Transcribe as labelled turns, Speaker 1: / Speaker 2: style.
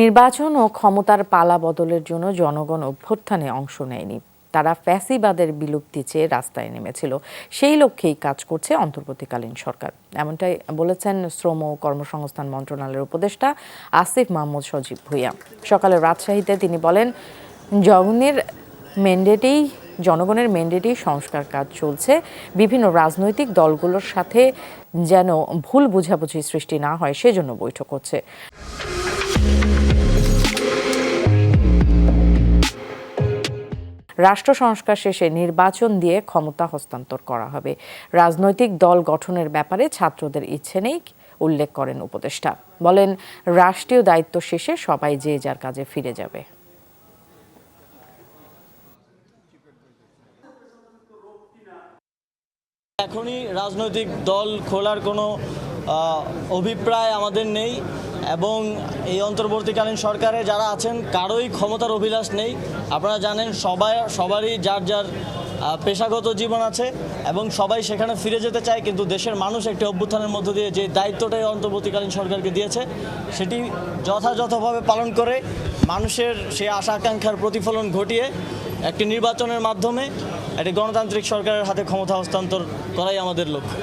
Speaker 1: নির্বাচন ও ক্ষমতার পালা বদলের জন্য জনগণ অভ্যুত্থানে অংশ নেয়নি। তারা ফ্যাসিবাদের বিলুপ্তি চেয়ে রাস্তায় নেমেছিল। সেই লক্ষ্যেই কাজ করছে অন্তর্বর্তীকালীন সরকার। এমনটাই বলেছেন শ্রম ও কর্মসংস্থান মন্ত্রণালয়ের উপদেষ্টা আসিফ মাহমুদ সজীব ভুইয়া। সকালে রাজশাহীতে তিনি বলেন জগনের ম্যান্ডেটেই জনগণের ম্যান্ডেটেই সংস্কার কাজ চলছে। বিভিন্ন রাজনৈতিক দলগুলোর সাথে যেন ভুল বোঝাবুঝি সৃষ্টি না হয়, সেজন্য বৈঠক হচ্ছে। রাষ্ট্র সংস্কার শেষে নির্বাচন দিয়ে ক্ষমতা হস্তান্তর করা হবে। রাজনৈতিক দল গঠনের ব্যাপারে ছাত্রদের ইচ্ছে নেই, উল্লেখ করেন উপদেষ্টা। বলেন, রাষ্ট্রীয় দায়িত্ব শেষে সবাই যে যার কাজে ফিরে যাবে।
Speaker 2: এখনই রাজনৈতিক দল খোলার কোনো অভিপ্রায় আমাদের নেই। এবং এই অন্তর্বর্তীকালীন সরকারে যারা আছেন, কারোই ক্ষমতার অভিলাষ নেই। আপনারা জানেন, সবাই সবারই যার যার পেশাগত জীবন আছে এবং সবাই সেখানে ফিরে যেতে চায়, কিন্তু দেশের মানুষ একটি অভ্যুত্থানের মধ্য দিয়ে যে দায়িত্বটাই অন্তর্বর্তীকালীন সরকারকে দিয়েছে, সেটি যথাযথভাবে পালন করে মানুষের সেই আশা আকাঙ্ক্ষার প্রতিফলন ঘটিয়ে একটি নির্বাচনের মাধ্যমে একটি গণতান্ত্রিক সরকারের হাতে ক্ষমতা হস্তান্তর করাই আমাদের লক্ষ্য।